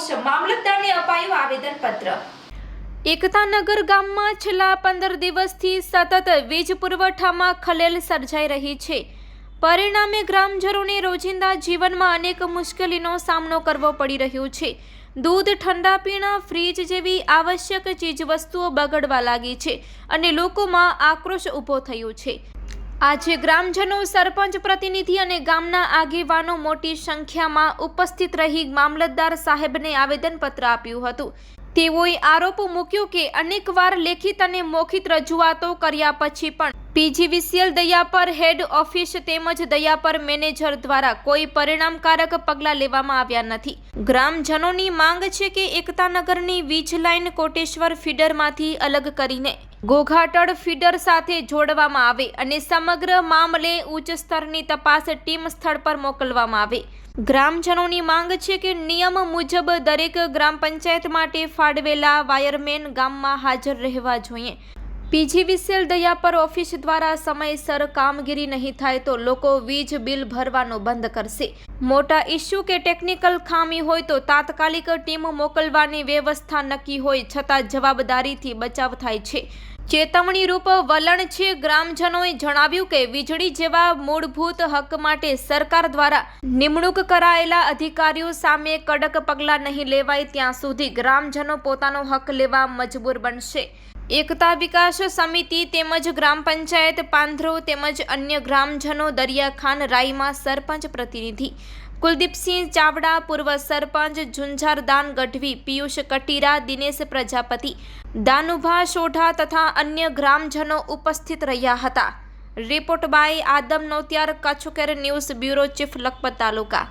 સમક્ષ મામલતદારને અપાયું આવેદનપત્ર. એકતાનગર ગામમાં છેલ્લા પંદર દિવસથી સતત વીજ પુરવઠામાં ખલેલ સર્જાઈ રહી છે. પરિણામે ગ્રામજનોને રોજિંદા જીવનમાં અનેક મુશ્કેલીનો સામનો કરવો પડી રહ્યો છે. દૂધ, ઠંડા પીણા, ફ્રીજ જેવી આવશ્યક ચીજવસ્તુઓ બગડવા લાગી છે અને લોકોમાં આક્રોશ ઊભો થયો છે. આજે ગ્રામજનો, સરપંચ, પ્રતિનિધિ અને ગામના આગેવાનો મોટી સંખ્યામાં ઉપસ્થિત રહી મામલતદાર સાહેબને આવેદનપત્ર આપ્યું હતું. તેઓએ આરોપ મૂક્યો કે અનેકવાર લેખિત અને મૌખિત રજૂઆતો કર્યા પછી પણ પીજીવીસીએલ દયાપર હેડ ઓફિસ તેમજ દયાપર મેનેજર દ્વારા કોઈ પરિણામકારક પગલાં લેવામાં આવ્યા નથી. ગ્રામજનોની માંગ છે કે એકતાનગરની વીજ લાઇન કોટેશ્વર ફીડરમાંથી અલગ કરીને ઘોઘાટડ ફીડર સાથે જોડવામાં આવે અને સમગ્ર મામલે ઉચ્ચ સ્તરની તપાસ ટીમ સ્થળ પર મોકલવામાં આવે. ગ્રામજનોની માંગ છે કે નિયમ મુજબ દરેક ગ્રામ પંચાયત માટે ફાળવેલા વાયરમેન ગામમાં હાજર રહેવા જોઈએ. પીજીવીસીએલ દયાપર ઓફિસ દ્વારા સમયસર કામગીરી નહીં થાય તો લોકો વીજ બિલ ભરવાનું બંધ કરશે. મોટા ઇસ્યુ કે ટેકનિકલ ખામી હોય તો તાત્કાલિક ટીમ મોકલવાની વ્યવસ્થા નક્કી હોય છતાં જવાબદારીથી બચાવ થાય છે. ચેતવણી રૂપ વલણ છે ગ્રામજનોએ જણાવ્યું કે વીજળી જેવા મૂળભૂત હક માટે સરકાર દ્વારા નિમણૂક કરાયેલા અધિકારીઓ સામે કડક પગલાં નહીં લેવાય ત્યાં સુધી ગ્રામજનો પોતાનો હક લેવા મજબૂર બનશે. એકતા વિકાસ સમિતિ તેમજ ગ્રામ પંચાયત પાંધરો તેમજ અન્ય ગ્રામજનો દરિયાખાન રાઈમાં સરપંચ પ્રતિનિધિ. કુલદીપસિંહ ચાવડા, પૂર્વ સરપંચ ઝુંઝારદાન ગઢવી, પિયુષ કટીરા, દિનેશ પ્રજાપતિ, દાનુભા સોઢા તથા અન્ય ગ્રામજનો ઉપસ્થિત રહ્યા હતા. Report by Adam Notiyar Kutch care news bureau chief Lakhpat taluka.